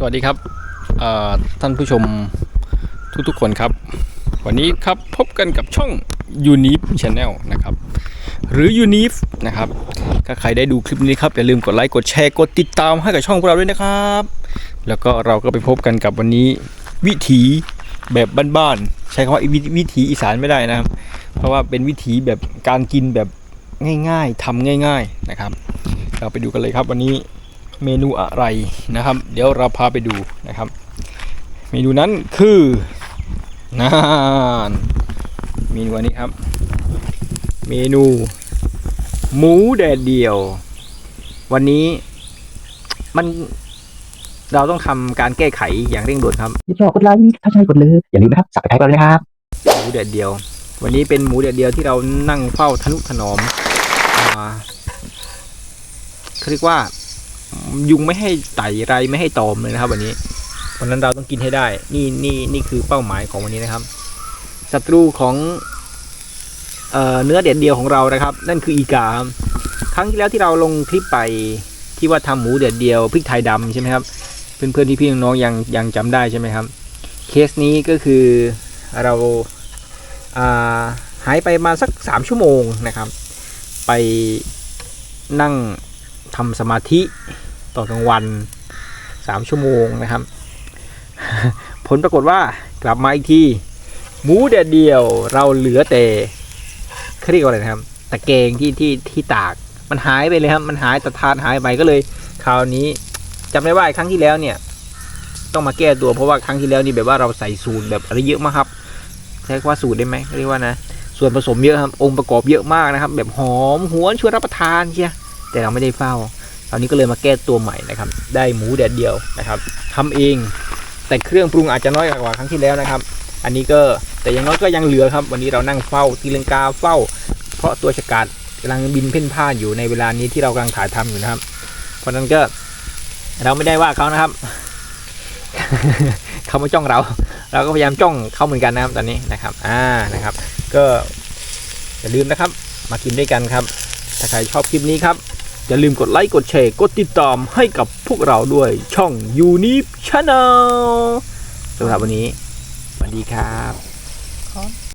สวัสดีครับท่านผู้ชมทุกๆคนครับ วันนี้ครับพบกันกับช่อง u n i f Channel นะครับ หรือ u n i f นะครับ ถ้าใครได้ดูคลิปนี้ครับ อย่าลืมกดไลค์ กดแชร์ กดติดตามให้กับช่องพวกเราด้วยนะครับ แล้วก็เราก็ไปพบกันกับวันนี้วิถีแบบบ้านๆใช้คำว่าววิถีอีสานไม่ได้นะครับ เพราะว่าเป็นวิถีแบบการกินแบบง่ายๆทำง่าย ๆนะครับ เราไปดูกันเลยครับวันนี้ เมนูอะไรนะครับ เดี๋ยวเราพาไปดูนะครับ เมนูนั้นคือน่านเมนูอันนี้ครับ เมนู หมูแดดเดียว วันนี้มันเราต้องทำการแก้ไขอย่างเร่งด่วนครับอย่าชอบกดไลค์ถ้าใช่กดเลยอย่าลืมนะครับสับสไครต์กันด้วยนะครับ หมูแดดเดียว วันนี้เป็นหมูแดดเดียวที่เรานั่งเฝ้าทนุถนอมอ่าเขาเรียกว่า ยุงไม่ให้ไต่ไรไม่ให้ตอมเลยนะครับ วันนี้วันนั้นเราต้องกินให้ได้ นี่นี่นี่คือเป้าหมายของวันนี้นะครับศัตรูของเออเนื้อเด็ดเดียวของเรานะครับ นั่นคืออีกาครั้งที่แล้วที่เราลงคลิปไปที่ว่าทำหมูเด็ดเดียวพริกไทยดำใช่ไหมครับเพื่อนๆที่พี่น้องยังยังจำได้ใช่ไหมครับ เคสนี้ก็คือเราาหายไปมาสักสามชั่วโมงนะครับ ไปนั่ง ทำสมาธิตอนกลางวันสามชั่วโมงนะครับ ผลปรากฏว่ากลับมาอีกทีหมูแดดเดียวเราเหลือแต่เขาเรียกว่าอะไรนะครับตะแกงที่ที่ที่ตากมันหายไปเลยครับ มันหายตะทานหายไปก็เลย คราวนี้จำได้ว่าครั้งที่แล้วเนี่ย ต้องมาแก้ตัวเพราะว่าครั้งที่แล้วนี่แบบว่าเราใส่สูตรแบบอะไรเยอะมากครับใช้คำว่าสูตรได้ไหมเรียกว่านะส่วนผสมเยอะครับองค์ประกอบเยอะมากนะครับ แบบหอมหวนชวนรับประทานเชีย แต่เราไม่ได้เฝ้าตอนนี้ก็เลยมาแก้ตัวใหม่นะครับ ได้หมูแดดเดียวนะครับทำเอง แต่เครื่องปรุงอาจจะน้อยกว่าครั้งที่แล้วนะครับ อันนี้ก็แต่ยังน้อยก็ยังเหลือครับ วันนี้เรานั่งเฝ้าตีลังกาเฝ้า เพราะตัวฉกาดกำลังบินเพ่นพ่านอยู่ในเวลานี้ที่เรากำลังถ่ายทำอยู่นะครับ เพราะฉะนั้นก็เราไม่ได้ว่าเขานะครับเขามาจ้องเรา เราก็พยายามจ้องเขาเหมือนกันนะครับตอนนี้นะครับ อ่านะครับ ก็อย่าลืมนะครับ มากินด้วยกันครับ ถ้าใครชอบคลิปนี้ครับ อย่าลืมกดไลค์ กดแชร์ กดติดตามให้กับพวกเราด้วยช่อง u n i p Channel สำหรับวันนี้สวัสดีครับ